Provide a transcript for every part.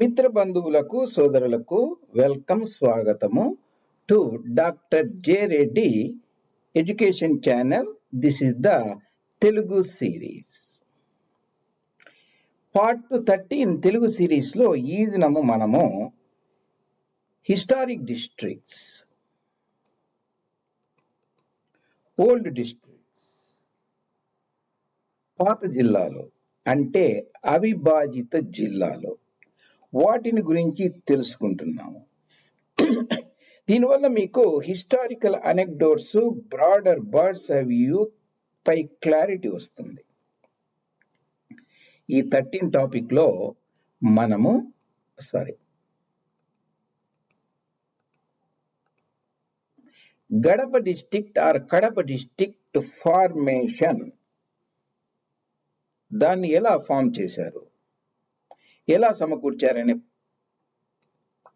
మిత్ర బంధువులకు సోదరులకు welcome స్వాగతము to doctor J Reddy education channel. This is the Telugu series part thirteen Telugu సిరీస్లో ఈ దినము మనము హిస్టారిక్ డిస్ట్రిక్ట్స్ ఓల్డ్ డిస్ట్రిక్ట్స్ పాత జిల్లాలు అంటే అవిభాజిత జిల్లాలు. వాటిని గురించి తెలుసుకుంటున్నాము. దీనివల్ల మీకు historical anecdotes broader birds view పై క్లారిటీ వస్తుంది. ఈ థర్టీన్ టాపిక్లో మనము sorry Gadapa district or Kadapa district formation దాన్ని ఎలా ఫామ్ చేశారు? ఎలా సమకూర్చారనే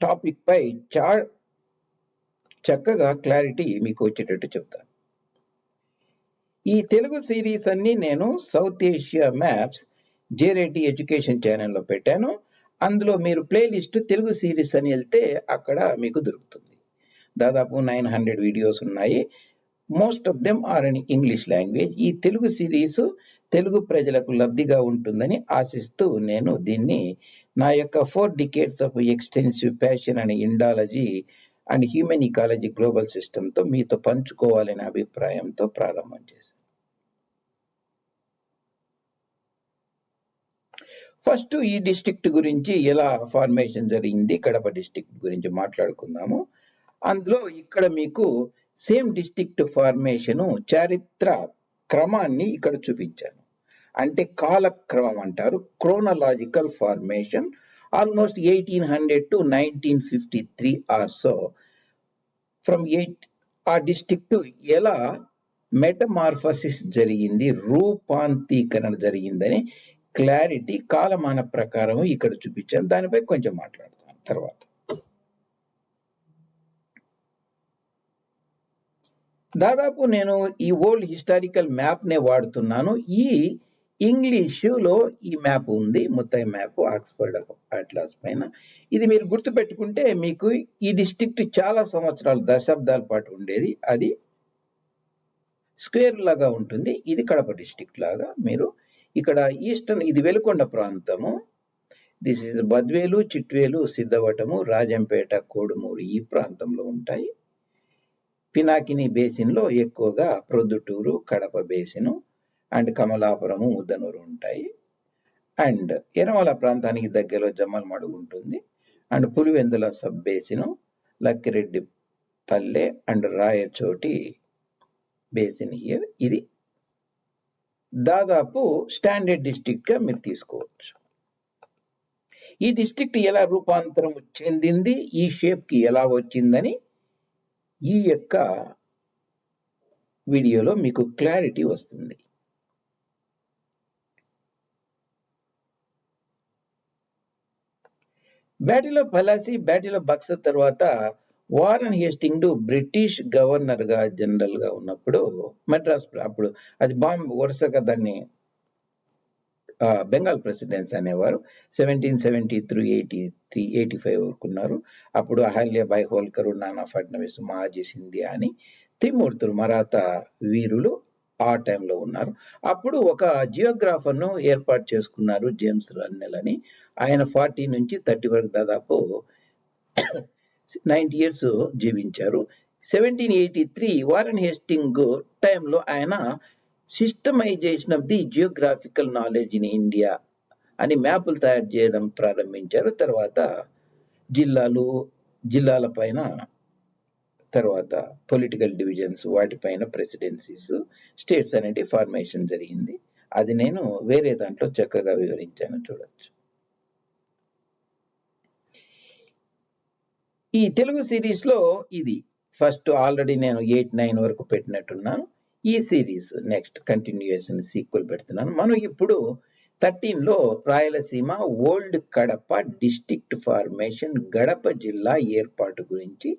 టాపిక్ పై చా చక్కగా క్లారిటీ మీకు వచ్చేటట్టు చెప్తాను. ఈ తెలుగు సిరీస్ అన్ని నేను south Asia maps J Reddy education ఛానల్లో పెట్టాను. అందులో మీరు ప్లేలిస్ట్ తెలుగు సిరీస్ అని వెళ్తే అక్కడ మీకు దొరుకుతుంది. దాదాపు నైన్ హండ్రెడ్ వీడియోస్ ఉన్నాయి. Most of them are in English language ఈ తెలుగు సిరీస్ తెలుగు ప్రజలకు లబ్ధిగా ఉంటుందని ఆశిస్తూ నేను దీన్ని నా యొక్క four decades of extensive passion and Indology and human ecology global సిస్టంతో మీతో పంచుకోవాలనే అభిప్రాయంతో ప్రారంభం చేశాను. ఫస్ట్ ఈ డిస్ట్రిక్ట్ గురించి ఎలా ఫార్మేషన్ జరిగింది కడప డిస్ట్రిక్ట్ గురించి మాట్లాడుకుందాము. అందులో ఇక్కడ మీకు సేమ్ డిస్టిక్ట్ ఫార్మేషన్ చారిత్ర క్రమాన్ని ఇక్కడ చూపించాను. అంటే కాలక్రమం అంటారు chronological formation almost eighteen hundred to nineteen fifty three or so. From eight ఆ డిస్టిక్ట్ ఎలా మెటమార్ఫసిస్ జరిగింది రూపాంతీకరణ జరిగిందని క్లారిటీ కాలమాన ప్రకారం ఇక్కడ చూపించాను. దానిపై కొంచెం మాట్లాడతాను తర్వాత. దాదాపు నేను ఈ ఓల్డ్ హిస్టారికల్ మ్యాప్నే వాడుతున్నాను. ఈ ఇంగ్లీషులో ఈ మ్యాప్ ఉంది. ముత్తై మ్యాప్ ఆక్స్ఫర్డ్ అట్లాస్ పైన. ఇది మీరు గుర్తుపెట్టుకుంటే మీకు ఈ డిస్టిక్ట్ చాలా సంవత్సరాలు దశాబ్దాల పాటు ఉండేది. అది స్క్వేర్ లాగా ఉంటుంది. ఇది కడప డిస్టిక్ట్ లాగా మీరు ఇక్కడ ఈస్టర్న్ ఇది వెలుకొండ ప్రాంతము. దిస్ ఇస్ బద్వేలు చిట్వేలు సిద్ధవటము రాజంపేట కోడుమూరు ఈ ప్రాంతంలో ఉంటాయి. పినాకిని బేసిన్లో ఎక్కువగా ప్రొద్దుటూరు కడప బేసిను అండ్ కమలాపురము ఉద్దనూరు ఉంటాయి. అండ్ ఎరమల ప్రాంతానికి దగ్గరలో జమ్మలమడుగు ఉంటుంది. And Pulivendula sub basin Lakkireddipalle and Rayachoti basin here. ఇది దాదాపు స్టాండర్డ్ డిస్టిక్గా మీరు తీసుకోవచ్చు. ఈ డిస్టిక్ ఎలా రూపాంతరం చెందింది ఈ షేప్కి ఎలా వచ్చిందని ఈ యొక్క వీడియోలో మీకు క్లారిటీ వస్తుంది. Battle of Plassey battle of Buxar తర్వాత వారన్ హేస్టింగ్ బ్రిటిష్ గవర్నర్గా జనరల్గా ఉన్నప్పుడు మెడ్రాస్ అప్పుడు అది బాంబ్ వరుసగా దాన్ని బెంగాల్ ప్రెసిడెన్స్ అనేవారు seventeen seventy three eighty three eighty five వరకు ఉన్నారు. అప్పుడు అహల్య బై హోల్కర్ నానా ఫడ్నవీస్ మహాజీ సింధియా అని త్రిమూర్తులు మరాఠా వీరులు ఆ టైంలో ఉన్నారు. అప్పుడు ఒక జియోగ్రాఫర్ను ఏర్పాటు చేసుకున్నారు జేమ్స్ రన్నెల్ అని. ఆయన ఫార్టీ నుంచి థర్టీ వరకు దాదాపు నైన్టీ ఇయర్స్ జీవించారు. Seventeen eighty three Warren Hasting టైంలో ఆయన systemization of the geographical knowledge in India అని మ్యాపులు తయారు చేయడం ప్రారంభించారు. తర్వాత జిల్లాలు జిల్లాల పైన తర్వాత పొలిటికల్ డివిజన్స్ వాటిపైన ప్రెసిడెన్సీస్ స్టేట్స్ అనేటి ఫార్మేషన్ జరిగింది. అది నేను వేరే దాంట్లో చక్కగా వివరించాను చూడొచ్చు. ఈ తెలుగు సిరీస్లో ఇది. ఫస్ట్ ఆల్రెడీ నేను ఎయిట్ నైన్ వరకు పెట్టినట్టున్నాను. ఈ సిరీస్ నెక్స్ట్ కంటిన్యూయేషన్ సీక్వెల్ పెడుతున్నాను. మనం ఇప్పుడు థర్టీన్లో Rayalaseema old Kadapa district formation Gadapa జిల్లా ఏర్పాటు గురించి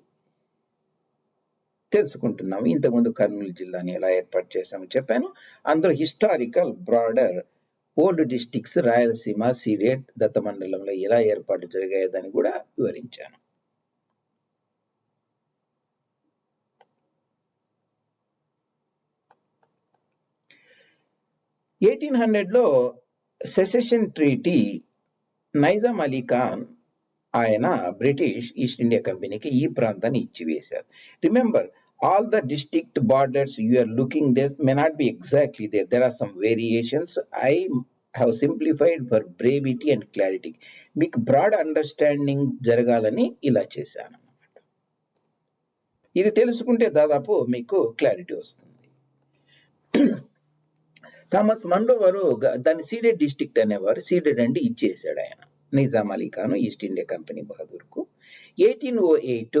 తెలుసుకుంటున్నాము. ఇంతకుముందు కర్నూలు జిల్లాని ఎలా ఏర్పాటు చేశామో చెప్పాను. అందులో historical broader old districts Rayalaseema ceded దత్త మండలంలో ఎలా ఏర్పాటు జరిగాయో దాన్ని కూడా వివరించాను. ఎయిటీన్ హండ్రెడ్లో సెసెషన్ ట్రీటీ నైజాం అలీ ఖాన్ ఆయన బ్రిటిష్ ఈస్ట్ ఇండియా కంపెనీకి ఈ ప్రాంతాన్ని ఇచ్చివేశారు. Remember all the district borders you are looking these may not be exactly there there are some variations. I have simplified for brevity and clarity. మీకు broad understanding జరగాలని ఇలా చేశాను అనమాట ఇది తెలుసుకుంటే దాదాపు మీకు క్లారిటీ వస్తుంది. థామస్ మండో వారు దాన్ని సీడెడ్ డిస్ట్రిక్ట్ అనేవారు. సీడెడ్ అంటే ఇచ్చేసాడు ఆయన. Nizam Ali Khan East India company బహదూర్కు. Eighteen ఓ ఎయిట్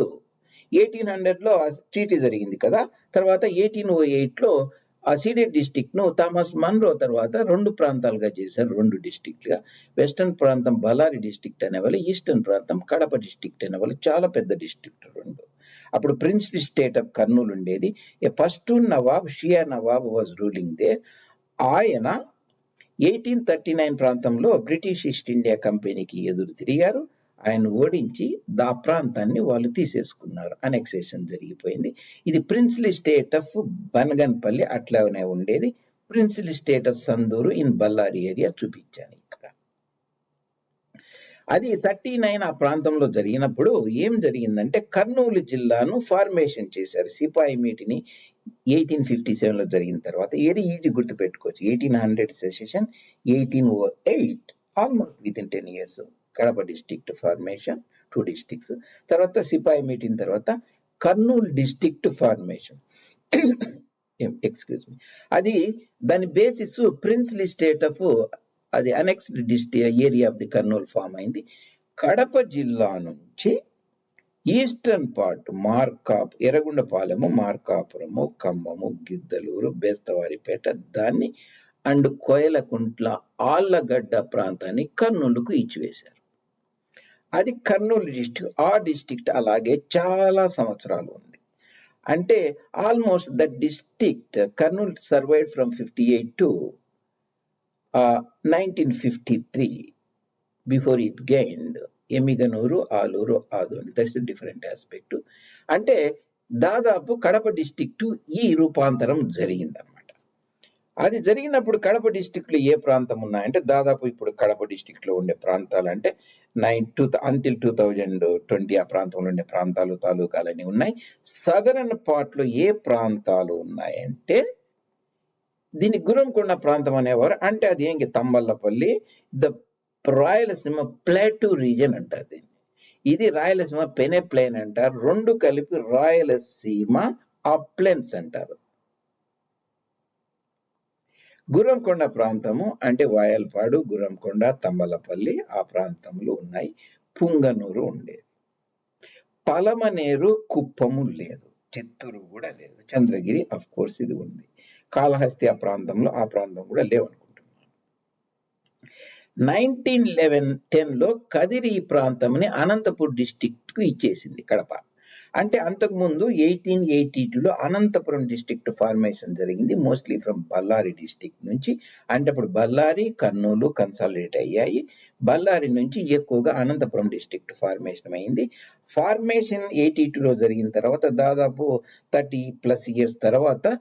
ఎయిటీన్ హండ్రెడ్లో ఆ ట్రీటీ జరిగింది కదా. తర్వాత ఎయిటీన్ ఓ ఎయిట్లో ఆ సీడెడ్ డిస్ట్రిక్ట్ను థామస్ మన్రో తర్వాత రెండు ప్రాంతాలుగా చేశారు. రెండు డిస్టిక్లుగా వెస్టర్న్ ప్రాంతం బలారి డిస్ట్రిక్ట్ అనేవాళ్ళు ఈస్టర్న్ ప్రాంతం కడప డిస్ట్రిక్ట్ అనేవాళ్ళు చాలా పెద్ద డిస్ట్రిక్ట్ రెండు. అప్పుడు ప్రిన్సిపల్ స్టేట్ ఆఫ్ కర్నూలు ఉండేది. A first nawab Shia nawab was ruling they. ఆయన ఎయిటీన్ థర్టీ నైన్ ప్రాంతంలో బ్రిటిష్ ఈస్ట్ ఇండియా కంపెనీకి ఎదురు తిరిగారు. ఆయన ఓడించి దా ప్రాంతాన్ని వాళ్ళు తీసేసుకున్నారు. అనెక్సేషన్ జరిగిపోయింది. ఇది ప్రిన్స్లీ స్టేట్ ఆఫ్ బనగన్పల్లి అట్లానే ఉండేది. Princely state of Sandur in Bellary area చూపించాను ఇక్కడ. అది థర్టీ నైన్ ఆ ప్రాంతంలో జరిగినప్పుడు ఏం జరిగిందంటే కర్నూలు జిల్లాను ఫార్మేషన్ చేశారు. సిపాయి మీటిని ఎయిటీన్ ఫిఫ్టీ సెవెన్లో జరిగిన తర్వాత ఏది ఈజీ గుర్తుపెట్టుకోవచ్చు. Eighteen hundred session eighteen oh eight almost with in ten years Kadapa district formation two districts తర్వాత సిపాయి మీటింగ్ తర్వాత Kurnool district formation excuse me అది దాని బేసిస్ ప్రిన్స్లీ స్టేట్ ఆఫ్ అది annexed district area of the Kurnool form అయింది. కడప జిల్లా నుంచి eastern part మార్కాప్ ఎర్రగుండపాలెము Markapuram Khammam Giddalur Bestavaripeta దాన్ని అండ్ కోయలకుంట్ల ఆళ్ళగడ్డ ప్రాంతాన్ని కర్నూలుకు ఇచ్చివేశారు అది కర్నూలు డిస్టిక్ ఆ డిస్ట్రిక్ట్ అలాగే చాలా సంవత్సరాలు ఉంది. అంటే almost the district Kurnool survived from fifty eight to nineteen fifty three before it gained. Emmiganur Alur Adoni. That's different aspect అంటే దాదాపు కడప డిస్ట్రిక్ట్ ఈ రూపాంతరం జరిగిందన్నమాట. అది జరిగినప్పుడు కడప డిస్ట్రిక్ట్లో ఏ ప్రాంతం ఉన్నాయంటే దాదాపు ఇప్పుడు కడప డిస్ట్రిక్ట్లో ఉండే ప్రాంతాలు అంటే nine two until two thousand twenty ఆ ప్రాంతంలో ఉండే ప్రాంతాలు తాలూకాలన్నీ ఉన్నాయి. సదరన్ పార్ట్లో ఏ ప్రాంతాలు ఉన్నాయంటే దీన్ని గురంకొండ ప్రాంతం అనేవారు. అంటే అది ఏంటి? Thamballapalle the Rayalaseema plateau region అంటారు దీన్ని. ఇది రాయలసీమ పెనే ప్లేన్ అంటారు. రెండు కలిపి రాయలసీమ అప్లెన్స్ అంటారు. గురంకొండ ప్రాంతము అంటే వాయల్పాడు గురంకొండ తంబలపల్లి ఆ ప్రాంతంలో ఉన్నాయి. పుంగనూరు ఉండేది. పలమనేరు కుప్పము లేదు. చిత్తూరు కూడా లేదు. చంద్రగిరి అఫ్ కోర్స్ ఇది ఉంది. కాళహస్తి ఆ ప్రాంతంలో ఆ ప్రాంతం కూడా లేవనుకుంటున్నాను నైన్టీన్ లెవెన్ టెన్లో కదిరి ప్రాంతంని అనంతపూర్ డిస్టిక్ట్కు ఇచ్చేసింది కడప. అంటే అంతకుముందు ఎయిటీన్ ఎయిటీ టూలో అనంతపురం డిస్టిక్ట్ ఫార్మేషన్ జరిగింది. మోస్ట్లీ ఫ్రమ్ బళ్ళారి డిస్టిక్ నుంచి. అంటే అప్పుడు బళ్ళారి కర్నూలు కన్సాలిడేట్ అయ్యాయి. బళ్ళారి నుంచి ఎక్కువగా అనంతపురం డిస్ట్రిక్ట్ ఫార్మేషన్ అయింది. ఫార్మేషన్ ఎయిటీ టూలో జరిగిన తర్వాత దాదాపు థర్టీ ప్లస్ ఇయర్స్ తర్వాత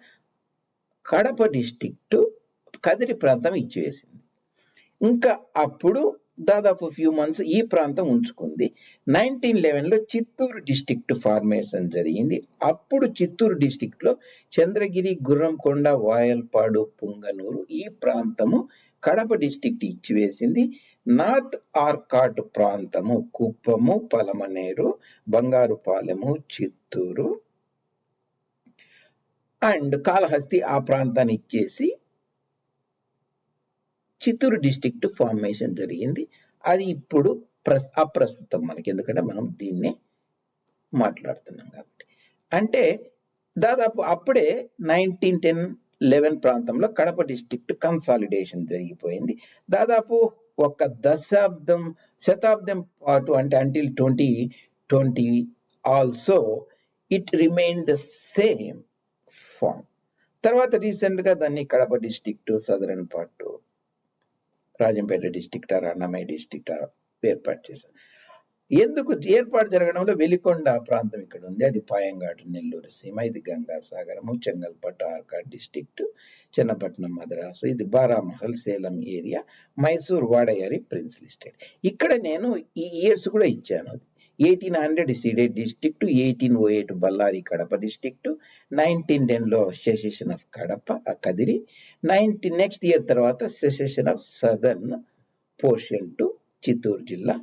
కడప డిస్టిక్ట్ కదిరి ప్రాంతం ఇచ్చివేసింది ఇంకా అప్పుడు దాదాపు ఫ్యూ మంత్స్ ఈ ప్రాంతం ఉంచుకుంది. నైన్టీన్ లెవెన్లో చిత్తూరు డిస్ట్రిక్ట్ ఫార్మేషన్ జరిగింది. అప్పుడు చిత్తూరు డిస్టిక్ట్లో చంద్రగిరి గుర్రంకొండ వాయల్పాడు పుంగనూరు ఈ ప్రాంతము కడప డిస్టిక్ట్ ఇచ్చివేసింది. నార్త్ ఆర్కాట్ ప్రాంతము కుప్పము పలమనేరు బంగారుపాలెము చిత్తూరు. అండ్ కాళహస్తి ఆ ప్రాంతాన్ని ఇచ్చేసి చిత్తూరు డిస్ట్రిక్ట్ ఫార్మేషన్ జరిగింది. అది ఇప్పుడు ప్ర అప్రస్తుతం మనకి. ఎందుకంటే మనం దీన్నే మాట్లాడుతున్నాం కాబట్టి. అంటే దాదాపు అప్పుడే నైన్టీన్ టెన్ లెవెన్ ప్రాంతంలో కడప డిస్ట్రిక్ట్ కన్సాలిడేషన్ జరిగిపోయింది. దాదాపు ఒక దశాబ్దం శతాబ్దం పాటు అంటే until twenty twenty also it remain the same form తర్వాత రీసెంట్గా దాన్ని Kadapa district southern part Rajampet district Annamayya district ఏర్పాటు చేశారు. ఎందుకు ఏర్పాటు జరగడంలో వెలికొండ ప్రాంతం ఇక్కడ ఉంది. అది పాయంగాటు నెల్లూరు సీమ ఇది గంగాసాగరము చెంగల్పట్టు ఆర్కాడ్ డిస్టిక్ట్ చెన్నపట్నం మద్రాసు ఇది Baramahal Salem area Mysore వాడయారి princely state ఇక్కడ నేను ఈ ఇయర్స్ కూడా ఇచ్చాను. Eighteen hundred ceded district eighteen o eight Bellary Kadapa district nineteen టెన్లో secession of Kadapa Kadiri nineteen next year తర్వాత secession of southern portion to Chittoor జిల్లా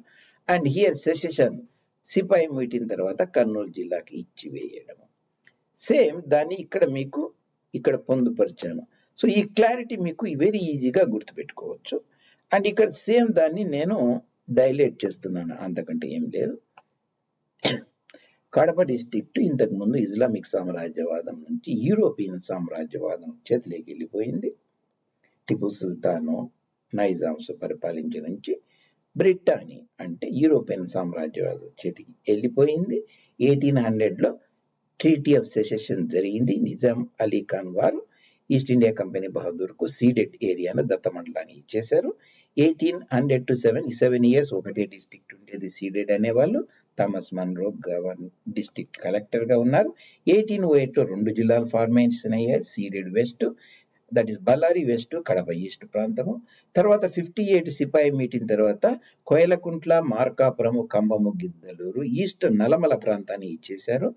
అండ్ హియర్ సెసెషన్ సిపాయి meeting తర్వాత కర్నూలు జిల్లాకి ఇచ్చి వేయడం సేమ్ దాన్ని ఇక్కడ మీకు ఇక్కడ పొందుపరిచాను. సో ఈ క్లారిటీ మీకు వెరీ ఈజీగా గుర్తుపెట్టుకోవచ్చు. అండ్ ఇక్కడ సేమ్ దాన్ని నేను డైలేట్ చేస్తున్నాను అంతకంటే ఏం లేదు. కడప డిస్ట్రిక్ట్ ఇంతకుముందు ఇస్లామిక్ సామ్రాజ్యవాదం నుంచి యూరోపియన్ సామ్రాజ్యవాదం చేతిలోకి వెళ్ళిపోయింది. టిపు సుల్తాను నైజామ్స్ పరిపాలించి నుంచి బ్రిటానీ అంటే యూరోపియన్ సామ్రాజ్యవాదం చేతికి వెళ్ళిపోయింది. ఎయిటీన్ హండ్రెడ్లో ట్రీటీ ఆఫ్ సెసెషన్ జరిగింది. నిజాం అలీ ఖాన్ వారు ఈస్ట్ ఇండియా కంపెనీ బహదూర్కు సీడెడ్ ఏరియాను దత్తమండలాన్ని ఇచ్చేశారు. Eighteen hundred to seven seven years ఒకటే డిస్ట్రిక్ట్ ఉండేది. సీడెడ్ అనేవాళ్ళు థామస్ మన్రో గవర్న డిస్ట్రిక్ట్ కలెక్టర్గా ఉన్నారు. ఎయిటీన్ ఓ ఎయిట్లో రెండు జిల్లాలు ఫార్మేషన్ అయ్యాయి ceded west that is Bellary west Kadapa east ప్రాంతము. తర్వాత ఫిఫ్టీ ఎయిట్ సిపాయి మీటింగ్ తర్వాత కోయలకుంట్ల మార్కాపురము కంబము గిద్దలూరు ఈస్ట్ నలమల ప్రాంతాన్ని ఇచ్చేశారు.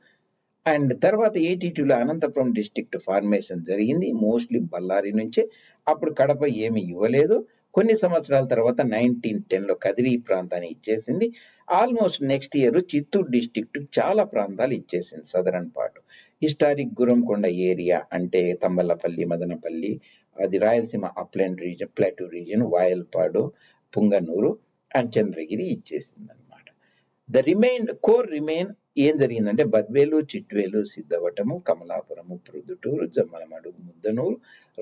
అండ్ తర్వాత ఎయిటీ టూలో అనంతపురం డిస్ట్రిక్ట్ ఫార్మేషన్ జరిగింది. మోస్ట్లీ బళ్ళారి నుంచే. అప్పుడు కడప ఏమి ఇవ్వలేదు. కొన్ని సంవత్సరాల తర్వాత నైన్టీన్ టెన్లో కదిరి ప్రాంతాన్ని ఇచ్చేసింది. Almost next year Chittoor district చాలా ప్రాంతాలు ఇచ్చేసింది southern part historic Gurramkonda area అంటే తంబలపల్లి మదనపల్లి అది Rayalaseema upland region plateau region Vayalpad Punganur and Chandragiri ఇచ్చేసింది అనమాట ద రిమైన్ కోర్ రిమైన్ ఏం జరిగిందంటే బద్వేలు చిట్వేలు సిద్ధవటము కమలాపురము ప్రొద్దుటూరు జమ్మలమడుగు ముద్దనూరు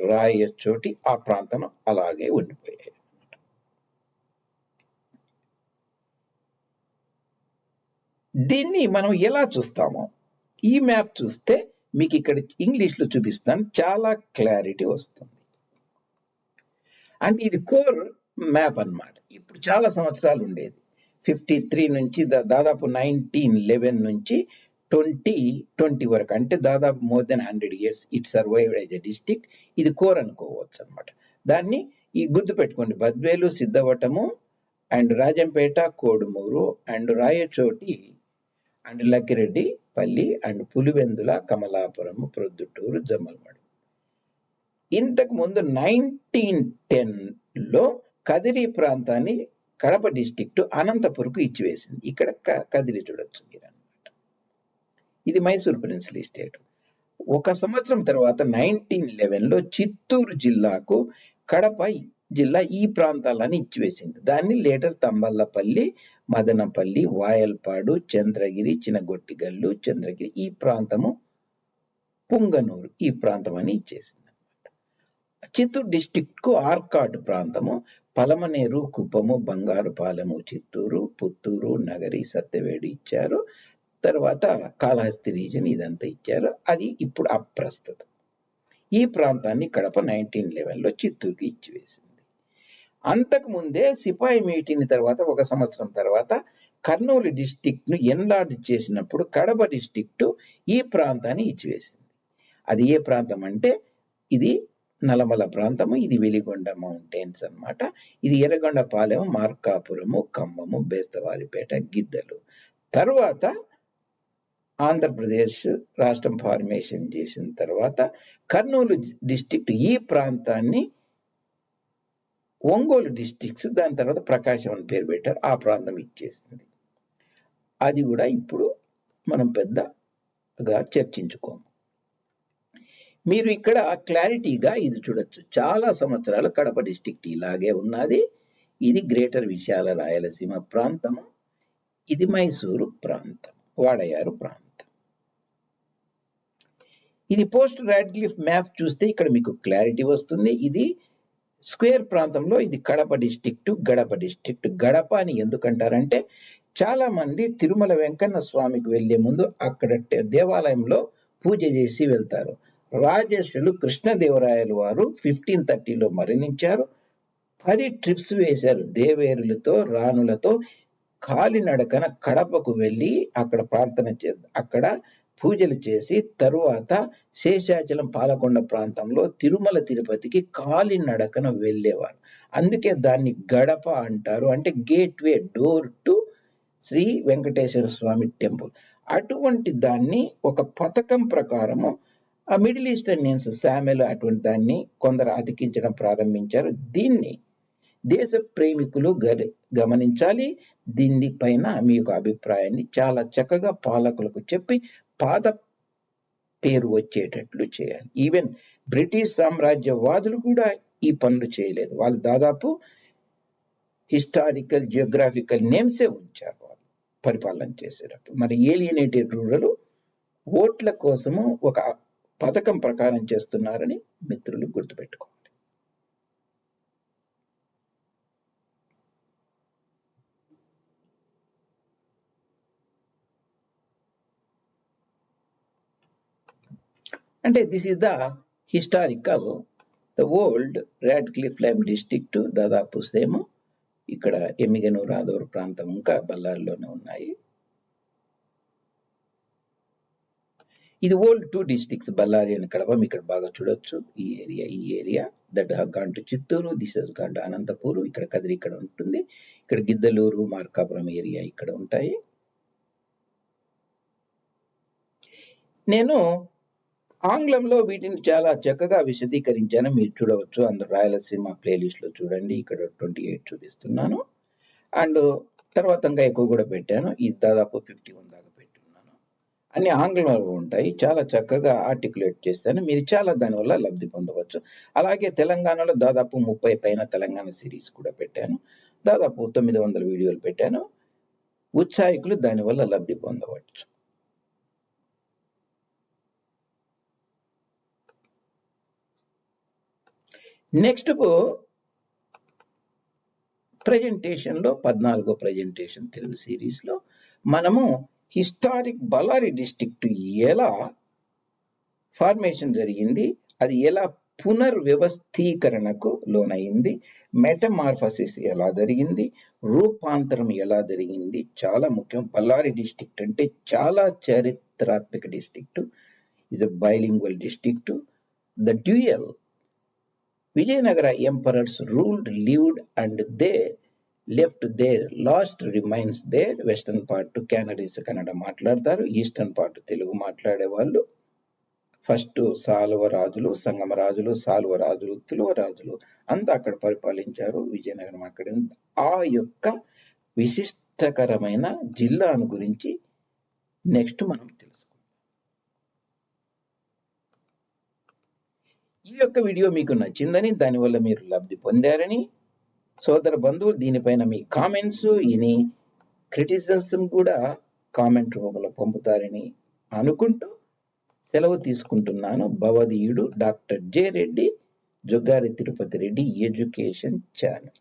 రాయచోటి ఆ ప్రాంతం అలాగే ఉండిపోయాయి. దీన్ని మనం ఎలా చూస్తామో ఈ మ్యాప్ చూస్తే మీకు ఇక్కడ ఇంగ్లీష్లో చూపిస్తాను చాలా క్లారిటీ వస్తుంది. అంటే ఇది కోర్ మ్యాప్ అన్నమాట. ఇప్పుడు చాలా సంవత్సరాలు ఉండేది. ఫిఫ్టీ త్రీ నుంచి దాదాపు నైన్టీన్ లెవెన్ నుంచి ట్వంటీ ట్వంటీ వరకు. అంటే దాదాపు more than hundred years it survive as a district ఇది కోర్ అనుకోవచ్చు అన్నమాట. దాన్ని ఈ గుర్తు పెట్టుకోండి. Badvel Siddhavatam and Rajampet Kodumur and Rayachoti and Lakkireddipalle and Pulivendula Kamalapuram Proddatur Jammalamadugu ఇంతకు ముందు నైన్టీన్ టెన్లో కదిరి ప్రాంతాన్ని కడప డిస్ట్రిక్ట్ అనంతపురకు ఇచ్చివేసింది. ఇక్కడ క- కదిరి చూడొచ్చు మీరు అనమాట ఇది మైసూర్ ప్రిన్స్లీ స్టేట్ ఒక సంవత్సరం తర్వాత నైన్టీన్ లెవెన్లో చిత్తూరు జిల్లాకు కడప జిల్లా ఈ ప్రాంతాలని ఇచ్చివేసింది. దాన్ని లేటర్ తంబల్లపల్లి మదనపల్లి వాయల్పాడు చంద్రగిరి చినగొట్టిగల్లు చంద్రగిరి ఈ ప్రాంతము పుంగనూరు ఈ ప్రాంతం అని ఇచ్చేసింది చిత్తూరు డిస్టిక్ట్కు ఆర్కాడ్ ప్రాంతము పలమనేరు కుప్పము బంగారుపాలెము చిత్తూరు పుత్తూరు నగరి సత్యవేడు ఇచ్చారు. తర్వాత కాళహస్తి రీజన్ ఇదంతా ఇచ్చారు. అది ఇప్పుడు అప్రస్తుతం. ఈ ప్రాంతాన్ని కడప నైన్టీన్ లెవెన్లో చిత్తూరుకి ఇచ్చివేసింది. అంతకు ముందే సిపాయి మీటింగ్ తర్వాత ఒక సంవత్సరం తర్వాత కర్నూలు డిస్టిక్ను ను ఎన్లార్డ్ చేసినప్పుడు కడప డిస్టిక్టు ఈ ప్రాంతాన్ని ఇచ్చివేసింది. అది ఏ ప్రాంతం అంటే ఇది నల్లమల ప్రాంతము ఇది వెలిగొండ మౌంటైన్స్ అన్నమాట. ఇది ఎర్రగొండపాలెం మార్కాపురము ఖమ్మము బేస్తవారిపేట గిద్దలు. తర్వాత ఆంధ్రప్రదేశ్ రాష్ట్రం ఫార్మేషన్ చేసిన తర్వాత కర్నూలు డిస్టిక్ట్ ఈ ప్రాంతాన్ని ఒంగోలు డిస్టిక్స్ దాని తర్వాత ప్రకాశం అని పేరు పెట్టారు ఆ ప్రాంతం ఇచ్చేసింది. అది కూడా ఇప్పుడు మనం పెద్దగా చర్చించుకోము. మీరు ఇక్కడ క్లారిటీగా ఇది చూడొచ్చు. చాలా సంవత్సరాలు కడప డిస్టిక్ట్ ఇలాగే ఉన్నది. ఇది గ్రేటర్ విశాల రాయలసీమ ప్రాంతము. ఇది మైసూరు ప్రాంతం వాడయారు ప్రాంతం. ఇది పోస్ట్ రాడ్క్లిఫ్ మ్యాప్ చూస్తే ఇక్కడ మీకు క్లారిటీ వస్తుంది. ఇది స్క్వేర్ ప్రాంతంలో ఇది కడప డిస్ట్రిక్ట్ గడప డిస్టిక్ట్. గడప అని ఎందుకంటారంటే చాలా మంది తిరుమల వెంకన్న స్వామికి వెళ్ళే ముందు అక్కడ దేవాలయంలో పూజ చేసి వెళ్తారు. రాజేశ్వరులు కృష్ణదేవరాయలు వారు ఫిఫ్టీన్ థర్టీలో మరణించారు. పది ట్రిప్స్ వేశారు దేవేరులతో రాణులతో. కాలినడకన కడపకు వెళ్ళి అక్కడ ప్రార్థన చే అక్కడ పూజలు చేసి తరువాత శేషాచలం పాలకొండ ప్రాంతంలో తిరుమల తిరుపతికి కాలినడకన వెళ్ళేవారు. అందుకే దాన్ని గడప అంటారు. అంటే gateway door to Sri Venkateswara Swamy temple. అటువంటి దాన్ని ఒక పథకం ప్రకారము ఆ మిడిల్ ఈస్టర్న్ నేమ్స్ శామెల్ అటువంటి దాన్ని కొందరు అతికించడం ప్రారంభించారు. దీన్ని దేశ ప్రేమికులు గమనించాలి. దీన్ని పైన మీ యొక్క అభిప్రాయాన్ని చాలా చక్కగా పాలకులకు చెప్పి పాద పేరు వచ్చేటట్లు చేయాలి. ఈవెన్ బ్రిటిష్ సామ్రాజ్యవాదులు కూడా ఈ పనులు చేయలేదు. వాళ్ళు దాదాపు హిస్టారికల్ జియోగ్రాఫికల్ నేమ్సే ఉంచారు వాళ్ళు పరిపాలన చేసేటప్పుడు. మరి ఏలియనేటెడ్ రూరల్ ఓట్ల కోసము ఒక పథకం ప్రకారం చేస్తున్నారని మిత్రులు గుర్తుపెట్టుకోవాలి. అంటే this is the historical the old rad cliff lime district దాదాపు సేమ్ ఇక్కడ ఎమ్మిగనూరు ఆదూరు ప్రాంతం ఇంకా బల్లారిలోనే ఉన్నాయి. ఇది old two districts Bellary and Kadapa మీకు ఇక్కడ బాగా చూడొచ్చు. ఈ ఏరియా ఈ area that gone to Chittoor this has gone to Anantapur ఇక్కడ కదిరి ఇక్కడ ఉంటుంది. ఇక్కడ గిద్దలూరు మార్కాపురం ఏరియా ఇక్కడ ఉంటాయి. నేను ఆంగ్లంలో వీటిని చాలా చక్కగా విశదీకరించాను. మీరు చూడవచ్చు. అందరు రాయలసీమ ప్లేలిస్ట్లో చూడండి. ఇక్కడ ట్వంటీ ఎయిట్ చూపిస్తున్నాను. అండ్ తర్వాత ఇంకా ఎక్కువ కూడా పెట్టాను. ఇది దాదాపు ఫిఫ్టీ వన్ దాకా పెట్టున్నాను. అన్ని ఆంగ్లంలో ఉంటాయి. చాలా చక్కగా ఆర్టికులేట్ చేశాను. మీరు చాలా దానివల్ల లబ్ధి పొందవచ్చు. అలాగే తెలంగాణలో దాదాపు ముప్పై పైన తెలంగాణ సిరీస్ కూడా పెట్టాను. దాదాపు తొమ్మిది వందల వీడియోలు పెట్టాను. ఉత్సాహికులు దానివల్ల లబ్ధి పొందవచ్చు. నెక్స్ట్ ప్రజెంటేషన్లో పద్నాలుగో ప్రజెంటేషన్ తెలుగు సిరీస్లో మనము హిస్టారిక్ బళ్ళారి డిస్టిక్ట్ ఎలా ఫార్మేషన్ జరిగింది అది ఎలా పునర్వ్యవస్థీకరణకు లోనైంది మెటమార్ఫసిస్ ఎలా జరిగింది రూపాంతరం ఎలా జరిగింది చాలా ముఖ్యం. బళ్ళారి డిస్టిక్ట్ అంటే చాలా చారిత్రాత్మక district is a bilingual district the dual Vijayanagara emperors ruled lived and they left there last remains there western part Kannadigas Kannada మాట్లాడతారు. ఈస్టర్న్ పార్ట్ తెలుగు మాట్లాడే వాళ్ళు. ఫస్ట్ సాలువ రాజులు సంగమ రాజులు సాలువ రాజులు తులువ రాజులు అంతా అక్కడ పరిపాలించారు విజయనగరం అక్కడ. ఆ యొక్క విశిష్టకరమైన జిల్లాను గురించి నెక్స్ట్ మనం తెలుసుకుందాం. ఈ యొక్క వీడియో మీకు నచ్చిందని దానివల్ల మీరు లబ్ధి పొందారని సోదర బంధువులు దీనిపైన మీ కామెంట్స్ ఇని క్రిటిసిజం కూడా కామెంట్ రూపంలో పంపుతారని అనుకుంటూ సెలవు తీసుకుంటున్నాను. భవదీయుడు doctor J Reddy Juggari Tirupati Reddy education channel.